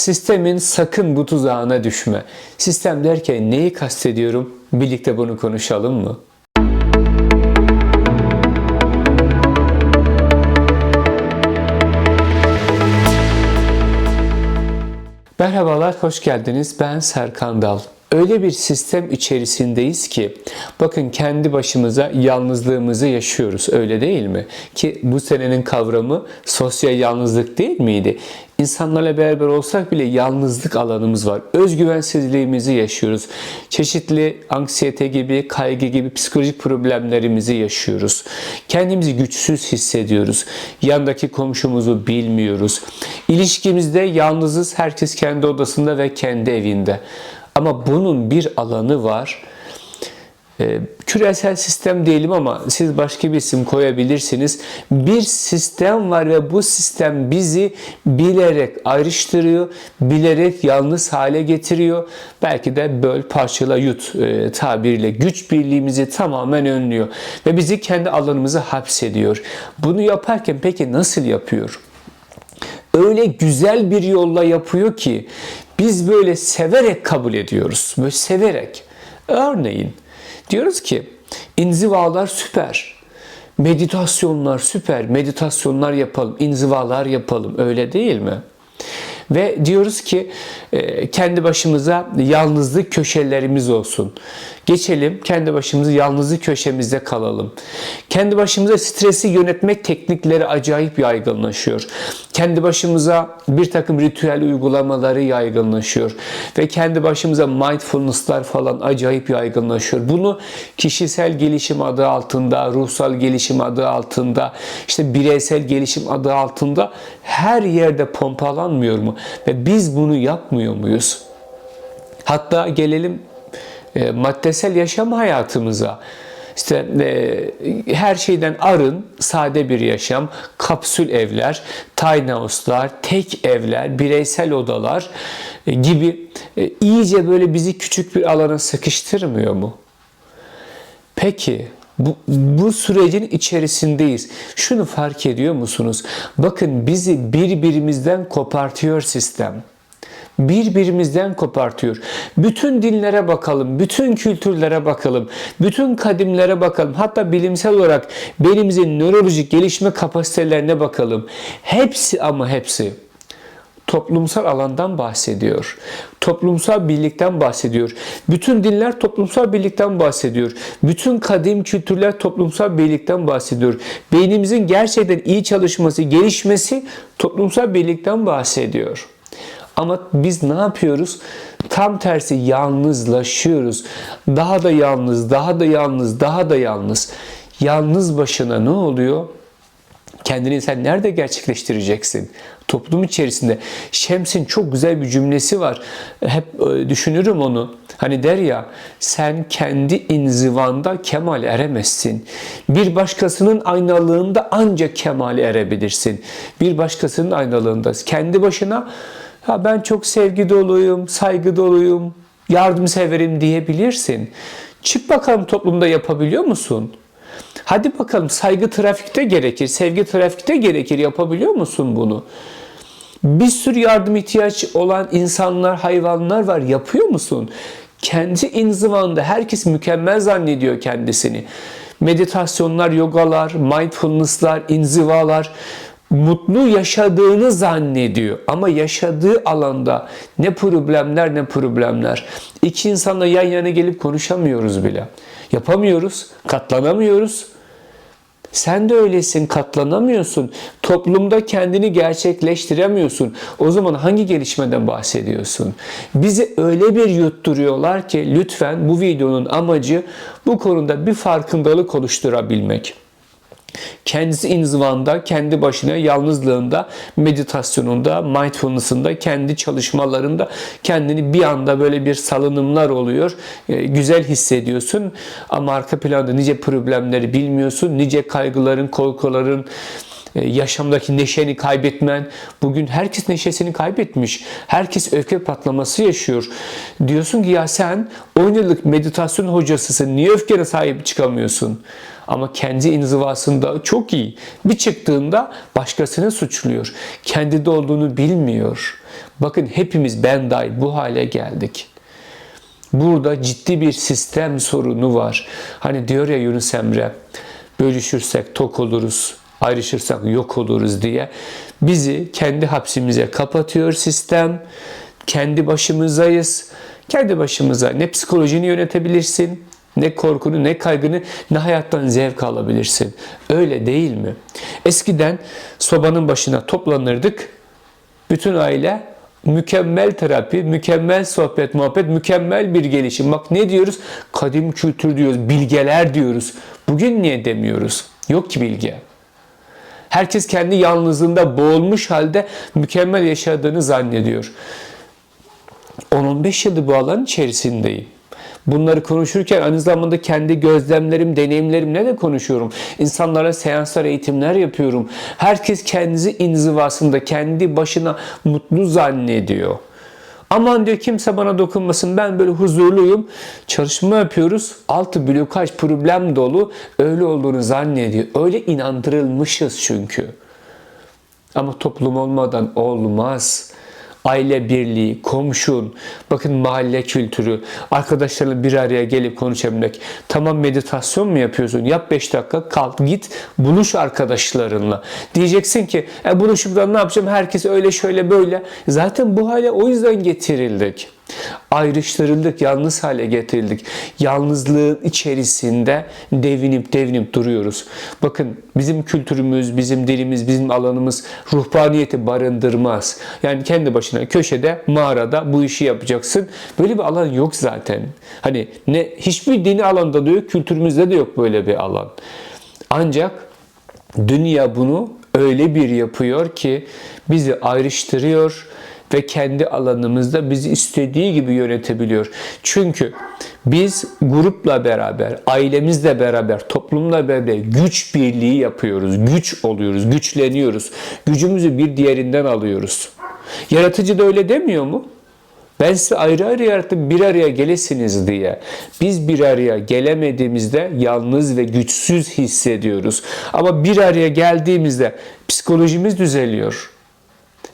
Sistemin sakın bu tuzağına düşme. Sistem derken neyi kastediyorum? Birlikte bunu konuşalım mı? Merhabalar, hoş geldiniz. Ben Serkan Dal. Öyle bir sistem içerisindeyiz ki bakın kendi başımıza yalnızlığımızı yaşıyoruz öyle değil mi? Ki bu senenin kavramı sosyal yalnızlık değil miydi? İnsanlarla beraber olsak bile yalnızlık alanımız var. Özgüvensizliğimizi yaşıyoruz. Çeşitli anksiyete gibi, kaygı gibi psikolojik problemlerimizi yaşıyoruz. Kendimizi güçsüz hissediyoruz. Yandaki komşumuzu bilmiyoruz. İlişkimizde yalnızız. Herkes kendi odasında ve kendi evinde. Ama bunun bir alanı var. Ee, küresel sistem diyelim ama siz başka bir isim koyabilirsiniz. Bir sistem var ve bu sistem bizi bilerek ayrıştırıyor, bilerek yalnız hale getiriyor. Belki de böl, parçala, yut e, tabiriyle güç birliğimizi tamamen önlüyor ve bizi kendi alanımıza hapsediyor. Bunu yaparken peki nasıl yapıyor? öyle güzel bir yolla yapıyor ki biz böyle severek kabul ediyoruz. Böyle severek. Örneğin diyoruz ki inzivalar süper. Meditasyonlar süper. Meditasyonlar yapalım, inzivalar yapalım. Öyle değil mi? Ve diyoruz ki e, kendi başımıza yalnızlık köşelerimiz olsun. Geçelim kendi başımıza yalnızlık köşemizde kalalım. Kendi başımıza stresi yönetmek teknikleri acayip yaygınlaşıyor. Kendi başımıza bir takım ritüel uygulamaları yaygınlaşıyor. Ve kendi başımıza mindfulness'lar falan acayip yaygınlaşıyor. Bunu kişisel gelişim adı altında, ruhsal gelişim adı altında, işte bireysel gelişim adı altında her yerde pompalanmıyor mu? Ve biz bunu yapmıyor muyuz? Hatta gelelim e, maddesel yaşam hayatımıza. İşte e, her şeyden arın, sade bir yaşam, kapsül evler, tiny tek evler, bireysel odalar e, gibi e, iyice böyle bizi küçük bir alana sıkıştırmıyor mu? Peki bu, bu sürecin içerisindeyiz. Şunu fark ediyor musunuz? Bakın bizi birbirimizden kopartıyor sistem birbirimizden kopartıyor. Bütün dinlere bakalım, bütün kültürlere bakalım, bütün kadimlere bakalım. Hatta bilimsel olarak beynimizin nörolojik gelişme kapasitelerine bakalım. Hepsi ama hepsi toplumsal alandan bahsediyor. Toplumsal birlikten bahsediyor. Bütün dinler toplumsal birlikten bahsediyor. Bütün kadim kültürler toplumsal birlikten bahsediyor. Beynimizin gerçekten iyi çalışması, gelişmesi toplumsal birlikten bahsediyor. Ama biz ne yapıyoruz? Tam tersi yalnızlaşıyoruz. Daha da yalnız, daha da yalnız, daha da yalnız. Yalnız başına ne oluyor? Kendini sen nerede gerçekleştireceksin? Toplum içerisinde. Şems'in çok güzel bir cümlesi var. Hep e, düşünürüm onu. Hani der ya sen kendi inzivanda kemal eremezsin. Bir başkasının aynalığında ancak kemale erebilirsin. Bir başkasının aynalığında kendi başına ha ben çok sevgi doluyum, saygı doluyum, yardımseverim diyebilirsin. Çık bakalım toplumda yapabiliyor musun? Hadi bakalım saygı trafikte gerekir, sevgi trafikte gerekir. Yapabiliyor musun bunu? Bir sürü yardım ihtiyaç olan insanlar, hayvanlar var. Yapıyor musun? Kendi inzivanda herkes mükemmel zannediyor kendisini. Meditasyonlar, yogalar, mindfulness'lar, inzivalar mutlu yaşadığını zannediyor. Ama yaşadığı alanda ne problemler ne problemler. İki insanla yan yana gelip konuşamıyoruz bile. Yapamıyoruz, katlanamıyoruz. Sen de öylesin, katlanamıyorsun. Toplumda kendini gerçekleştiremiyorsun. O zaman hangi gelişmeden bahsediyorsun? Bizi öyle bir yutturuyorlar ki lütfen bu videonun amacı bu konuda bir farkındalık oluşturabilmek kendisi inzivanda, kendi başına yalnızlığında, meditasyonunda, mindfulness'ında, kendi çalışmalarında kendini bir anda böyle bir salınımlar oluyor. E, güzel hissediyorsun ama arka planda nice problemleri bilmiyorsun, nice kaygıların, korkuların, e, yaşamdaki neşeni kaybetmen. Bugün herkes neşesini kaybetmiş. Herkes öfke patlaması yaşıyor. Diyorsun ki ya sen 10 yıllık meditasyon hocasısın. Niye öfkene sahip çıkamıyorsun? Ama kendi inzivasında çok iyi. Bir çıktığında başkasını suçluyor. Kendi de olduğunu bilmiyor. Bakın hepimiz ben dahil bu hale geldik. Burada ciddi bir sistem sorunu var. Hani diyor ya Yunus Emre, bölüşürsek tok oluruz, ayrışırsak yok oluruz diye. Bizi kendi hapsimize kapatıyor sistem. Kendi başımızdayız. Kendi başımıza ne psikolojini yönetebilirsin, ne korkunu, ne kaygını, ne hayattan zevk alabilirsin. Öyle değil mi? Eskiden sobanın başına toplanırdık. Bütün aile mükemmel terapi, mükemmel sohbet, muhabbet, mükemmel bir gelişim. Bak ne diyoruz? Kadim kültür diyoruz, bilgeler diyoruz. Bugün niye demiyoruz? Yok ki bilge. Herkes kendi yalnızlığında boğulmuş halde mükemmel yaşadığını zannediyor. 10-15 yıldır bu alan içerisindeyim. Bunları konuşurken aynı zamanda kendi gözlemlerim, deneyimlerimle de konuşuyorum. İnsanlara seanslar, eğitimler yapıyorum. Herkes kendisi inzivasında, kendi başına mutlu zannediyor. Aman diyor kimse bana dokunmasın ben böyle huzurluyum. Çalışma yapıyoruz. Altı blokaj problem dolu. Öyle olduğunu zannediyor. Öyle inandırılmışız çünkü. Ama toplum olmadan olmaz. Aile birliği, komşun, bakın mahalle kültürü, arkadaşlarla bir araya gelip konuşabilmek. Tamam meditasyon mu yapıyorsun? Yap 5 dakika, kalk git, buluş arkadaşlarınla. Diyeceksin ki e, buluşup da ne yapacağım? Herkes öyle şöyle böyle. Zaten bu hale o yüzden getirildik. Ayrıştırıldık, yalnız hale getirildik. Yalnızlığın içerisinde devinip devinip duruyoruz. Bakın bizim kültürümüz, bizim dilimiz, bizim alanımız ruhbaniyeti barındırmaz. Yani kendi başına köşede, mağarada bu işi yapacaksın. Böyle bir alan yok zaten. Hani ne hiçbir dini alanda da yok, kültürümüzde de yok böyle bir alan. Ancak dünya bunu öyle bir yapıyor ki bizi ayrıştırıyor ve kendi alanımızda bizi istediği gibi yönetebiliyor. Çünkü biz grupla beraber, ailemizle beraber, toplumla beraber güç birliği yapıyoruz. Güç oluyoruz, güçleniyoruz. Gücümüzü bir diğerinden alıyoruz. Yaratıcı da öyle demiyor mu? Ben sizi ayrı ayrı yarattım bir araya gelesiniz diye. Biz bir araya gelemediğimizde yalnız ve güçsüz hissediyoruz. Ama bir araya geldiğimizde psikolojimiz düzeliyor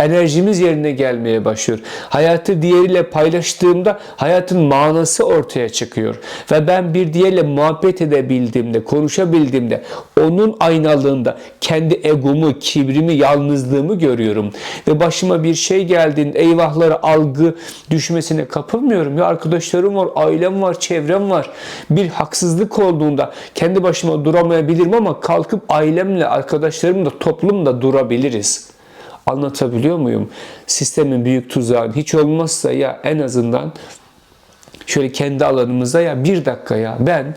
enerjimiz yerine gelmeye başlıyor. Hayatı diğeriyle paylaştığımda hayatın manası ortaya çıkıyor. Ve ben bir diğeriyle muhabbet edebildiğimde, konuşabildiğimde onun aynalığında kendi egomu, kibrimi, yalnızlığımı görüyorum. Ve başıma bir şey geldiğinde eyvahları algı düşmesine kapılmıyorum. Ya arkadaşlarım var, ailem var, çevrem var. Bir haksızlık olduğunda kendi başıma duramayabilirim ama kalkıp ailemle, arkadaşlarımla, toplumla durabiliriz. Anlatabiliyor muyum? Sistemin büyük tuzağı hiç olmazsa ya en azından şöyle kendi alanımızda ya bir dakika ya ben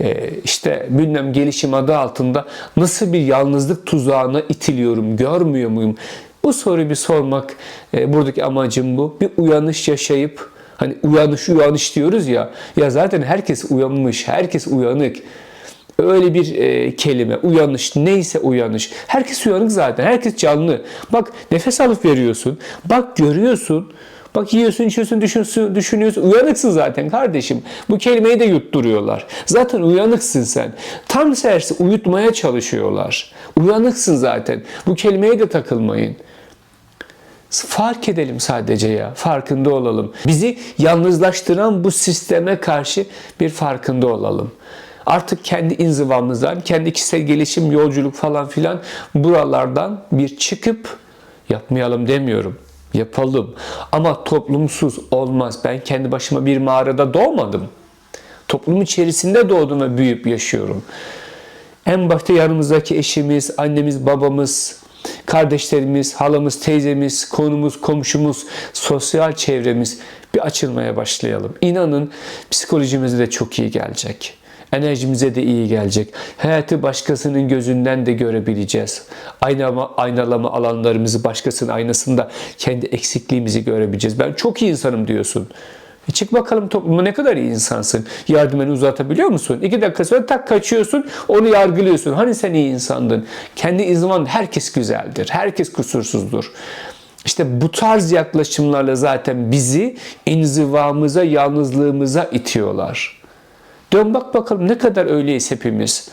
e, işte bilmem gelişim adı altında nasıl bir yalnızlık tuzağına itiliyorum görmüyor muyum? Bu soruyu bir sormak e, buradaki amacım bu. Bir uyanış yaşayıp hani uyanış uyanış diyoruz ya ya zaten herkes uyanmış, herkes uyanık. Öyle bir e, kelime, uyanış, neyse uyanış. Herkes uyanık zaten, herkes canlı. Bak nefes alıp veriyorsun, bak görüyorsun, bak yiyorsun, içiyorsun, düşünüyorsun, düşünüyorsun. Uyanıksın zaten kardeşim. Bu kelimeyi de yutturuyorlar. Zaten uyanıksın sen. Tam tersi uyutmaya çalışıyorlar. Uyanıksın zaten. Bu kelimeye de takılmayın. Fark edelim sadece ya. Farkında olalım. Bizi yalnızlaştıran bu sisteme karşı bir farkında olalım. Artık kendi inzivamızdan, kendi kişisel gelişim, yolculuk falan filan buralardan bir çıkıp yapmayalım demiyorum. Yapalım. Ama toplumsuz olmaz. Ben kendi başıma bir mağarada doğmadım. Toplum içerisinde doğdum ve büyüyüp yaşıyorum. En başta yanımızdaki eşimiz, annemiz, babamız, kardeşlerimiz, halamız, teyzemiz, konumuz, komşumuz, sosyal çevremiz bir açılmaya başlayalım. İnanın psikolojimize de çok iyi gelecek. Enerjimize de iyi gelecek. Hayatı başkasının gözünden de görebileceğiz. Aynalama, aynalama alanlarımızı başkasının aynasında kendi eksikliğimizi görebileceğiz. Ben çok iyi insanım diyorsun. E çık bakalım topluma ne kadar iyi insansın. Yardımını uzatabiliyor musun? İki dakika sonra tak kaçıyorsun, onu yargılıyorsun. Hani sen iyi insandın? Kendi izman herkes güzeldir. Herkes kusursuzdur. İşte bu tarz yaklaşımlarla zaten bizi inzivamıza, yalnızlığımıza itiyorlar. Dön bak bakalım ne kadar öyleyiz hepimiz.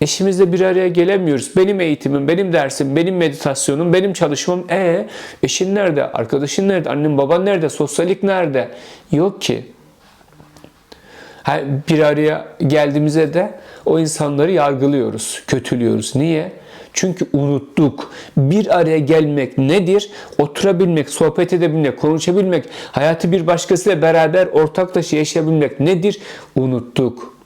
Eşimizle bir araya gelemiyoruz. Benim eğitimim, benim dersim, benim meditasyonum, benim çalışmam. E eşin nerede? Arkadaşın nerede? Annen baban nerede? Sosyallik nerede? Yok ki. Bir araya geldiğimizde de o insanları yargılıyoruz, kötülüyoruz. Niye? Çünkü unuttuk. Bir araya gelmek nedir? Oturabilmek, sohbet edebilmek, konuşabilmek, hayatı bir başkasıyla beraber ortaklaşa yaşayabilmek nedir? Unuttuk.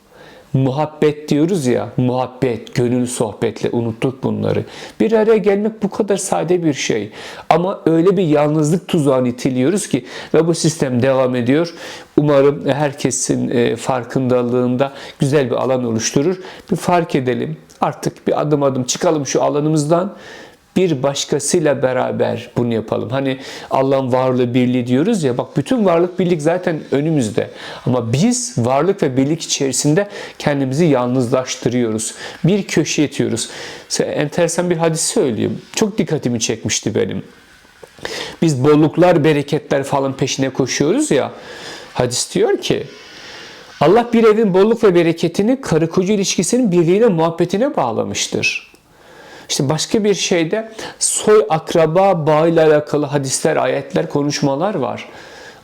Muhabbet diyoruz ya, muhabbet, gönül sohbetle unuttuk bunları. Bir araya gelmek bu kadar sade bir şey. Ama öyle bir yalnızlık tuzağına itiliyoruz ki ve bu sistem devam ediyor. Umarım herkesin e, farkındalığında güzel bir alan oluşturur. Bir fark edelim. Artık bir adım adım çıkalım şu alanımızdan bir başkasıyla beraber bunu yapalım. Hani Allah'ın varlığı birliği diyoruz ya bak bütün varlık birlik zaten önümüzde. Ama biz varlık ve birlik içerisinde kendimizi yalnızlaştırıyoruz. Bir köşe itiyoruz. Size enteresan bir hadis söyleyeyim. Çok dikkatimi çekmişti benim. Biz bolluklar, bereketler falan peşine koşuyoruz ya. Hadis diyor ki Allah bir evin bolluk ve bereketini karı koca ilişkisinin birliğine, muhabbetine bağlamıştır. İşte başka bir şeyde soy akraba bağıyla alakalı hadisler, ayetler, konuşmalar var.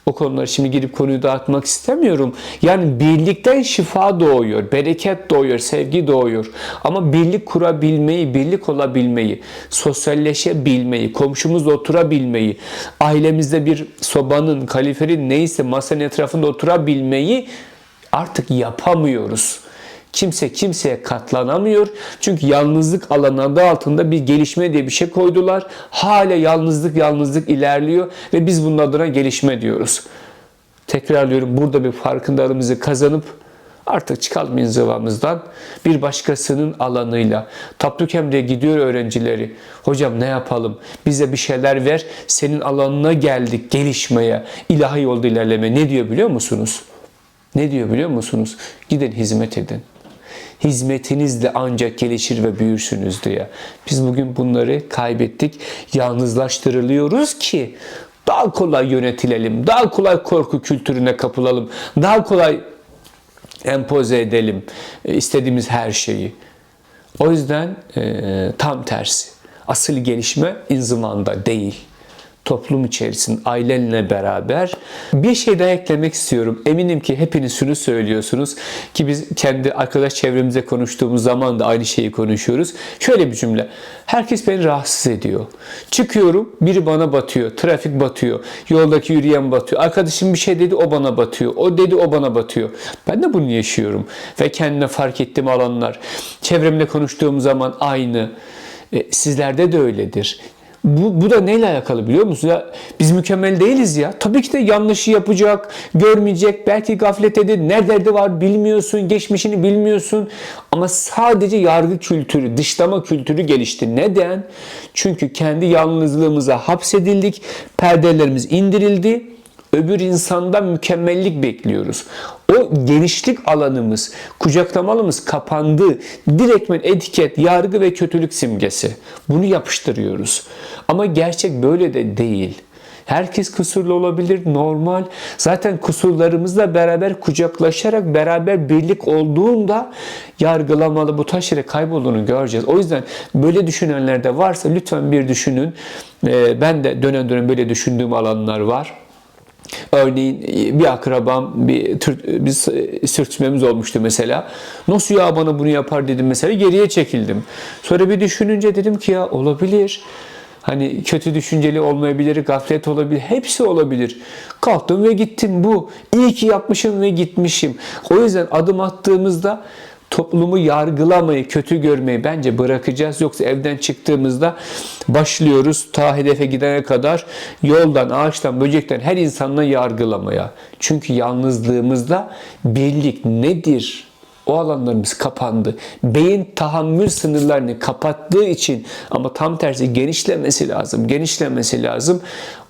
O konuları şimdi girip konuyu dağıtmak istemiyorum. Yani birlikten şifa doğuyor, bereket doğuyor, sevgi doğuyor. Ama birlik kurabilmeyi, birlik olabilmeyi, sosyalleşebilmeyi, komşumuzla oturabilmeyi, ailemizde bir sobanın, kaliferin neyse masanın etrafında oturabilmeyi artık yapamıyoruz. Kimse kimseye katlanamıyor. Çünkü yalnızlık alanı adı altında bir gelişme diye bir şey koydular. Hala yalnızlık yalnızlık ilerliyor ve biz bunun adına gelişme diyoruz. Tekrarlıyorum burada bir farkındalığımızı kazanıp artık çıkalım inzivamızdan bir başkasının alanıyla. Tapdukemre'ye gidiyor öğrencileri. Hocam ne yapalım? Bize bir şeyler ver. Senin alanına geldik gelişmeye, ilahi yolda ilerleme. Ne diyor biliyor musunuz? Ne diyor biliyor musunuz? Gidin hizmet edin. Hizmetinizle ancak gelişir ve büyürsünüz diye. Biz bugün bunları kaybettik. Yalnızlaştırılıyoruz ki daha kolay yönetilelim, daha kolay korku kültürüne kapılalım, daha kolay empoze edelim istediğimiz her şeyi. O yüzden e, tam tersi. Asıl gelişme inzivanda değil toplum içerisinde ailenle beraber bir şey daha eklemek istiyorum. Eminim ki hepiniz şunu söylüyorsunuz ki biz kendi arkadaş çevremize konuştuğumuz zaman da aynı şeyi konuşuyoruz. Şöyle bir cümle. Herkes beni rahatsız ediyor. Çıkıyorum biri bana batıyor. Trafik batıyor. Yoldaki yürüyen batıyor. Arkadaşım bir şey dedi o bana batıyor. O dedi o bana batıyor. Ben de bunu yaşıyorum. Ve kendine fark ettiğim alanlar. Çevremle konuştuğum zaman aynı. E, sizlerde de öyledir. Bu, bu da neyle alakalı biliyor musun? Ya, biz mükemmel değiliz ya. Tabii ki de yanlışı yapacak, görmeyecek, belki gaflet edin. Ne derdi var bilmiyorsun, geçmişini bilmiyorsun. Ama sadece yargı kültürü, dışlama kültürü gelişti. Neden? Çünkü kendi yalnızlığımıza hapsedildik, perdelerimiz indirildi öbür insandan mükemmellik bekliyoruz. O genişlik alanımız, kucaklamalımız kapandı. Direktmen etiket, yargı ve kötülük simgesi. Bunu yapıştırıyoruz. Ama gerçek böyle de değil. Herkes kusurlu olabilir, normal. Zaten kusurlarımızla beraber kucaklaşarak beraber birlik olduğunda yargılamalı bu taş yere kaybolduğunu göreceğiz. O yüzden böyle düşünenler de varsa lütfen bir düşünün. Ee, Ben de dönem dönem böyle düşündüğüm alanlar var. Örneğin bir akrabam bir, tür, bir sürtüşmemiz olmuştu mesela. Nasıl ya bana bunu yapar dedim mesela geriye çekildim. Sonra bir düşününce dedim ki ya olabilir. Hani kötü düşünceli olmayabilir, gaflet olabilir, hepsi olabilir. Kalktım ve gittim bu. İyi ki yapmışım ve gitmişim. O yüzden adım attığımızda toplumu yargılamayı, kötü görmeyi bence bırakacağız. Yoksa evden çıktığımızda başlıyoruz ta hedefe gidene kadar yoldan, ağaçtan, böcekten her insanla yargılamaya. Çünkü yalnızlığımızda birlik nedir? O alanlarımız kapandı. Beyin tahammül sınırlarını kapattığı için ama tam tersi genişlemesi lazım. Genişlemesi lazım.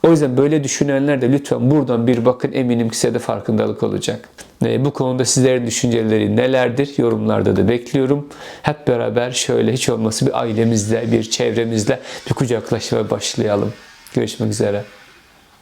O yüzden böyle düşünenler de lütfen buradan bir bakın eminim ki size de farkındalık olacak. Bu konuda sizlerin düşünceleri nelerdir? Yorumlarda da bekliyorum. Hep beraber şöyle hiç olması bir ailemizle, bir çevremizle bir kucaklaşma başlayalım. Görüşmek üzere.